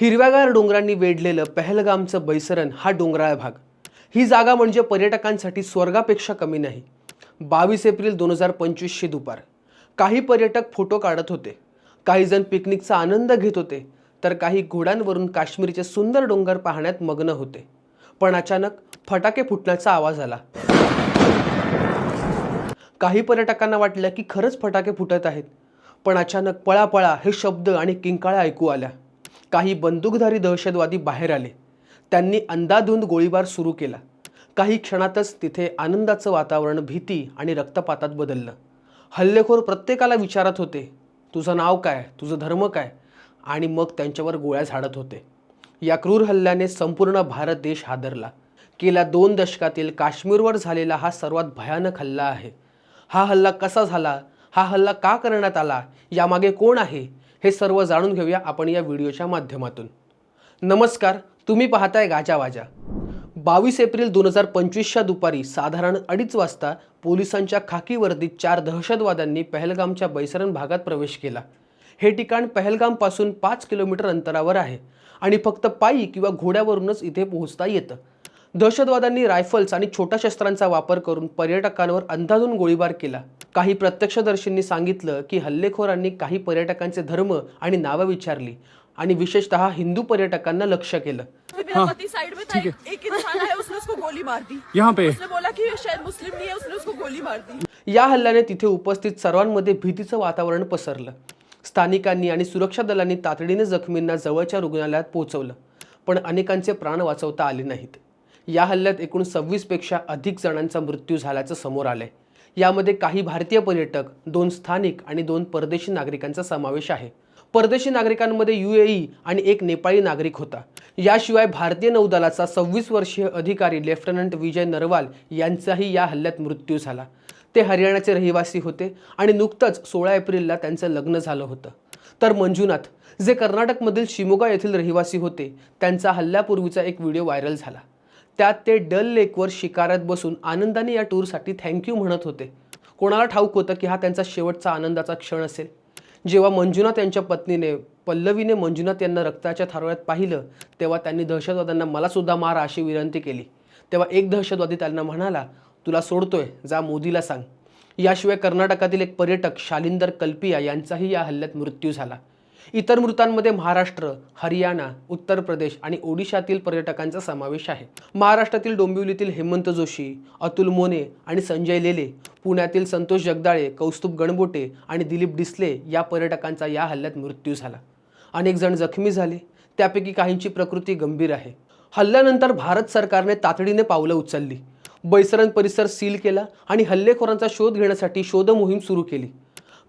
हिरव्यागार डोंगरांनी वेढलेलं पहलगामचं बैसरण हा डोंगराळ भाग. ही जागा म्हणजे पर्यटकांसाठी स्वर्गापेक्षा कमी नाही. बावीस एप्रिल दोन हजार पंचवीसशी दुपार. काही पर्यटक फोटो काढत होते. काही जण पिकनिकचा आनंद घेत होते. तर काही घोड्यांवरून काश्मीरचे सुंदर डोंगर पाहण्यात मग्न होते. पण अचानक फटाके फुटण्याचा आवाज आला. काही पर्यटकांना वाटलं की खरंच फटाके फुटत आहेत. पण अचानक पळापळा हे शब्द आणि किंकाळ्या ऐकू आल्या. काही बंदूकधारी दहशतवादी बाहेर आले. त्यांनी अंदाधुंद गोळीबार सुरू केला. काही क्षणातच तिथे आनंदाचं वातावरण भीती आणि रक्तपातात बदललं. हल्लेखोर प्रत्येकाला विचारत होते तुझं नाव काय? तुझं धर्म काय? आणि मग त्यांच्यावर गोळ्या झाडत होते. या क्रूर हल्ल्याने संपूर्ण भारत देश हादरला. गेल्या दोन दशकातील काश्मीरवर झालेला हा सर्वात भयानक हल्ला आहे. हा हल्ला कसा झाला? हा हल्ला का करण्यात आला? यामागे कोण आहे? हे सर्व जाणून घेऊया आपण या व्हिडिओच्या माध्यमातून. नमस्कार तुम्ही पाहताय गाजावाजा बावीस एप्रिल दोन हजार पंचवीसच्या दुपारी साधारण अडीच वाजता पोलिसांच्या खाकी वर्दीत चार दहशतवाद्यांनी पहलगामच्या बैसरण भागात प्रवेश केला. हे ठिकाण पहलगामपासून पाच किलोमीटर अंतरावर आहे आणि फक्त पायी किंवा घोड्यावरूनच इथे पोहोचता येतं. दहशतवाद्यांनी रायफल्स आणि छोट्या शस्त्रांचा वापर करून पर्यटकांवर अंदाजून गोळीबार केला. काही प्रत्यक्षदर्शींनी सांगितलं की हल्लेखोरांनी काही पर्यटकांचे धर्म आणि नावं विचारली आणि विशेषतः हिंदू पर्यटकांना लक्ष केलं. फिर मेरा पति साइड में था एक इंसान आया उसने उसको गोली मार दी. यहाँ पे. उसने बोला कि ये शायद मुस्लिम नहीं है उसने उसको गोली मार दी. या हल्ल्याने तिथे उपस्थित सर्वांमध्ये भीतीचं वातावरण पसरलं. स्थानिकांनी आणि सुरक्षा दलांनी तातडीने जखमींना जवळच्या रुग्णालयात पोहोचवलं पण अनेकांचे प्राण वाचवता आले नाहीत. या हल्ल्यात एकूण सव्वीसपेक्षा अधिक जणांचा मृत्यू झाल्याचं समोर आलंय. यामध्ये काही भारतीय पर्यटक दोन स्थानिक आणि दोन परदेशी नागरिकांचा समावेश आहे. परदेशी नागरिकांमध्ये युएई आणि एक नेपाळी नागरिक होता. याशिवाय भारतीय नौदलाचा सव्वीस वर्षीय अधिकारी लेफ्टनंट विजय नरवाल यांचाही या हल्ल्यात मृत्यू झाला. ते हरियाणाचे रहिवासी होते आणि नुकतंच सोळा एप्रिलला त्यांचं लग्न झालं होतं. तर मंजुनाथ जे कर्नाटकमधील शिमोगा येथील रहिवासी होते त्यांचा हल्ल्यापूर्वीचा एक व्हिडिओ व्हायरल झाला. त्यात ते डल लेकवर शिकारात बसून आनंदाने या टूरसाठी थँक्यू म्हणत होते. कोणाला ठाऊक होतं की हा त्यांचा शेवटचा आनंदाचा क्षण असेल? जेव्हा मंजुनाथ यांच्या पत्नीने पल्लवीने मंजुनाथ यांना रक्ताच्या थारोळ्यात पाहिलं तेव्हा त्यांनी दहशतवाद्यांना मलासुद्धा मारा अशी विनंती केली. तेव्हा एक दहशतवादी त्यांना म्हणाला तुला सोडतोय जा मोदीला सांग. याशिवाय कर्नाटकातील एक पर्यटक शालिंदर कल्पिया यांचाही या हल्ल्यात मृत्यू झाला. इतर मृतांमध्ये महाराष्ट्र हरियाणा उत्तर प्रदेश आणि ओडिशातील पर्यटकांचा समावेश आहे. महाराष्ट्रातील डोंबिवलीतील हेमंत जोशी अतुल मोने आणि संजय लेले पुण्यातील संतोष जगदाळे कौस्तुभ गणबोटे आणि दिलीप डिसले या पर्यटकांचा या हल्ल्यात मृत्यू झाला. अनेक जण जखमी झाले. त्यापैकी काहींची प्रकृती गंभीर आहे. हल्ल्यानंतर भारत सरकारने तातडीने पावलं उचलली. बैसरण परिसर सील केला आणि हल्लेखोरांचा शोध घेण्यासाठी शोध मोहीम सुरू केली.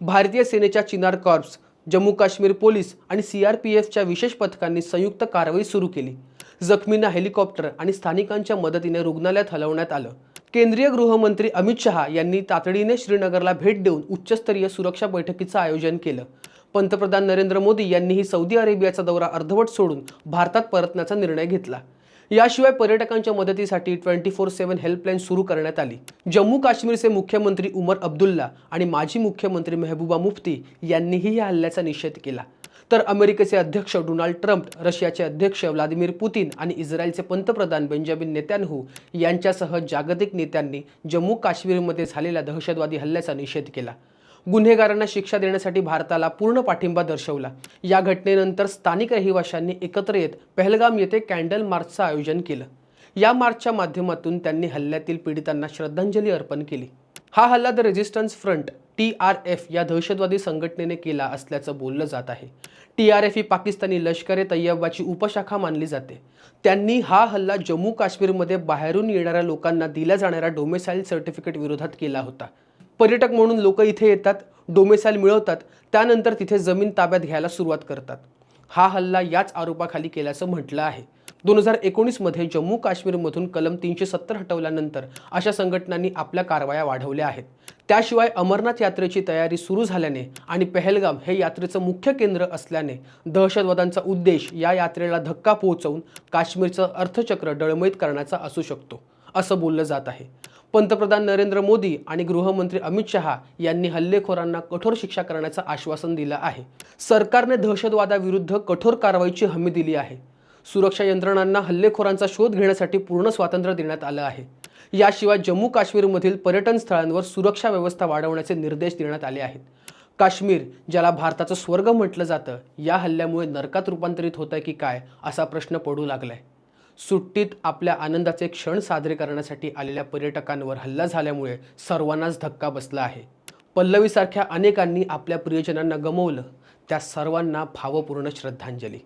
भारतीय सेनेच्या चिनार कॉर्प्स जम्मू काश्मीर पोलीस आणि सी आर पी एफच्या विशेष पथकांनी संयुक्त कारवाई सुरू केली. जखमींना हेलिकॉप्टर आणि स्थानिकांच्या मदतीने रुग्णालयात हलवण्यात आलं. केंद्रीय गृहमंत्री अमित शहा यांनी तातडीने श्रीनगरला भेट देऊन उच्चस्तरीय सुरक्षा बैठकीचं आयोजन केलं. पंतप्रधान नरेंद्र मोदी यांनीही सौदी अरेबियाचा दौरा अर्धवट सोडून भारतात परतण्याचा निर्णय घेतला. याशिवाय पर्यटकांच्या मदतीसाठी ट्वेंटी फोर सेव्हन हेल्पलाईन सुरू करण्यात आली. जम्मू काश्मीरचे मुख्यमंत्री उमर अब्दुल्ला आणि माजी मुख्यमंत्री मेहबूबा मुफ्ती यांनीही या हल्ल्याचा निषेध केला. तर अमेरिकेचे अध्यक्ष डोनाल्ड ट्रम्प रशियाचे अध्यक्ष व्लादिमीर पुतीन आणि इस्रायलचे पंतप्रधान बेंजामिन नेत्यानहू यांच्यासह जागतिक नेत्यांनी जम्मू काश्मीरमध्ये झालेल्या दहशतवादी हल्ल्याचा निषेध केला. गुन्हेगारांना शिक्षा देण्यासाठी भारताला पूर्ण पाठिंबा दर्शवला. या घटनेनंतर स्थानिक रहिवाशांनी एकत्र येत पहलगाम येथे कॅन्डल मार्चचं आयोजन केलं. या मार्चच्या माध्यमातून त्यांनी हल्ल्यातील पीडितांना श्रद्धांजली अर्पण केली. हा हल्ला the resistance front T R F या दहशतवादी संघटनेने केला असल्याचं बोललं जात आहे. टी आर एफ ही पाकिस्तानी लष्कर ए तय्यबाची उपशाखा मानली जाते. त्यांनी हा हल्ला जम्मू काश्मीरमध्ये बाहेरून येणाऱ्या लोकांना दिल्या जाणाऱ्या डोमेसाईल सर्टिफिकेट विरोधात केला होता. पर्यटक म्हणून लोक इथे येतात डोमेसाईल मिळवतात त्यानंतर तिथे जमीन ताब्यात घ्यायला सुरुवात करतात. हा हल्ला याच आरोपाखाली केल्याचं म्हटलं आहे. दोन हजार एकोणीसमध्ये जम्मू काश्मीरमधून कलम तीनशे सत्तर हटवल्यानंतर अशा संघटनांनी आपल्या कारवाया वाढवल्या आहेत. त्याशिवाय अमरनाथ यात्रेची तयारी सुरू झाल्याने आणि पहलगाम हे यात्रेचं मुख्य केंद्र असल्याने दहशतवादांचा उद्देश या यात्रेला धक्का पोहोचवून काश्मीरचं अर्थचक्र डळमळीत करण्याचा असू शकतो असं बोललं जात आहे. पंतप्रधान नरेंद्र मोदी आणि गृहमंत्री अमित शहा यांनी हल्लेखोरांना कठोर शिक्षा करण्याचं आश्वासन दिलं आहे. सरकारने दहशतवादाविरुद्ध कठोर कारवाईची हमी दिली आहे. सुरक्षा यंत्रणांना हल्लेखोरांचा शोध घेण्यासाठी पूर्ण स्वातंत्र्य देण्यात आलं आहे. याशिवाय जम्मू काश्मीरमधील पर्यटन स्थळांवर सुरक्षा व्यवस्था वाढवण्याचे निर्देश देण्यात आले आहेत. काश्मीर ज्याला भारताचं स्वर्ग म्हटलं जातं या हल्ल्यामुळे नरकात रूपांतरित होत आहे की काय असा प्रश्न पडू लागलाय. सुट्टीत आपल्या आनंदाचे क्षण साजरे करण्यासाठी आलेल्या पर्यटकांवर हल्ला झाल्यामुळे सर्वांनाच धक्का बसला आहे. पल्लवीसारख्या अनेकांनी आपल्या प्रियजनांना गमवलं त्या सर्वांना भावपूर्ण श्रद्धांजली.